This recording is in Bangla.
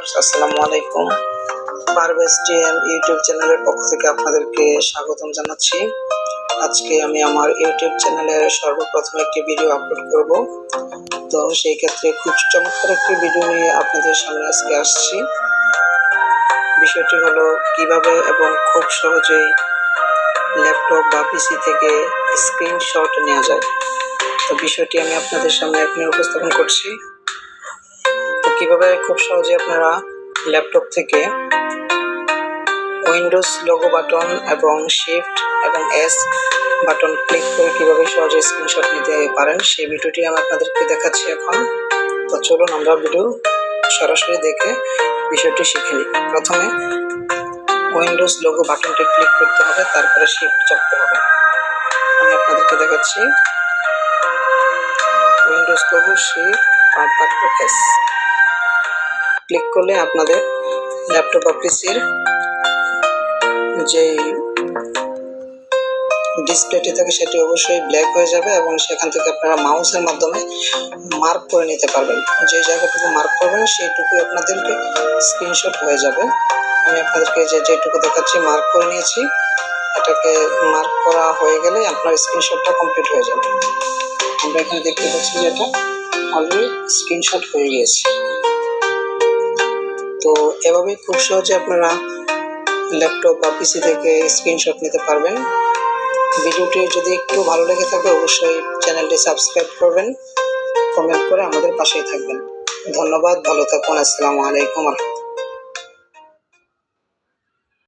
আসসালামু আলাইকুম। পারভেজ টিএম ইউটিউব চ্যানেলের পক্ষ থেকে আপনাদেরকে স্বাগতম জানাচ্ছি। আজকে আমি আমার ইউটিউব চ্যানেলে সর্বপ্রথম একটি ভিডিও আপলোড করব। তো সেই ক্ষেত্রে খুব চমৎকার একটি ভিডিও নিয়ে আপনাদের সামনে আজকে আসছি। বিষয়টি হলো কীভাবে এবং খুব সহজেই ল্যাপটপ বা পিসি থেকে স্ক্রিনশট নেওয়া যায়। তো বিষয়টি আমি আপনাদের সামনে এখনই উপস্থাপন করছি। কীভাবে খুব সহজে আপনারা ল্যাপটপ থেকে উইন্ডোজ লোগো বাটন এবং শিফট এবং এস বাটন ক্লিক করে কীভাবে সহজে স্ক্রিনশট নিতে পারেন, সেই ভিডিওটি আমি আপনাদেরকে দেখাচ্ছি এখন। তো চলুন আমরা ভিডিও সরাসরি দেখে বিষয়টি শিখে নিই। প্রথমে উইন্ডোজ লোগো বাটনটি ক্লিক করতে হবে, তারপরে শিফট চাপতে হবে। আমি আপনাদেরকে দেখাচ্ছি। উইন্ডোজ লোগো শিফট আর তারপর এস ক্লিক করলে আপনাদের ল্যাপটপ বা পিসির যে ডিসপ্লেটি থাকে সেটি অবশ্যই ব্ল্যাক হয়ে যাবে এবং সেখান থেকে আপনারা মাউসের মাধ্যমে মার্ক করে নিতে পারবেন। যে জায়গাটুকু মার্ক করবেন সেইটুকু আপনাদেরকে স্ক্রিনশট হয়ে যাবে। আমি আপনাদেরকে যে যেটুকু দেখাচ্ছি, মার্ক করে নিয়েছি। এটাকে মার্ক করা হয়ে গেলে আপনার স্ক্রিনশটটা কমপ্লিট হয়ে যাবে। আমরা এখানে দেখতে পাচ্ছি যে এটা অলরেডি স্ক্রিনশট হয়ে গিয়েছে। তো এভাবেই খুব সহজে আপনারা ল্যাপটপ বা পিসি থেকে স্ক্রিনশট নিতে পারবেন। ভিডিওটি যদি একটু ভালো লেগে থাকে, অবশ্যই চ্যানেলটি সাবস্ক্রাইব করবেন কমেন্ট করে আমাদের পাশেই থাকবেন। ধন্যবাদ, ভালো থাকুন, আসসালামু আলাইকুম রহমতুল্লাহ।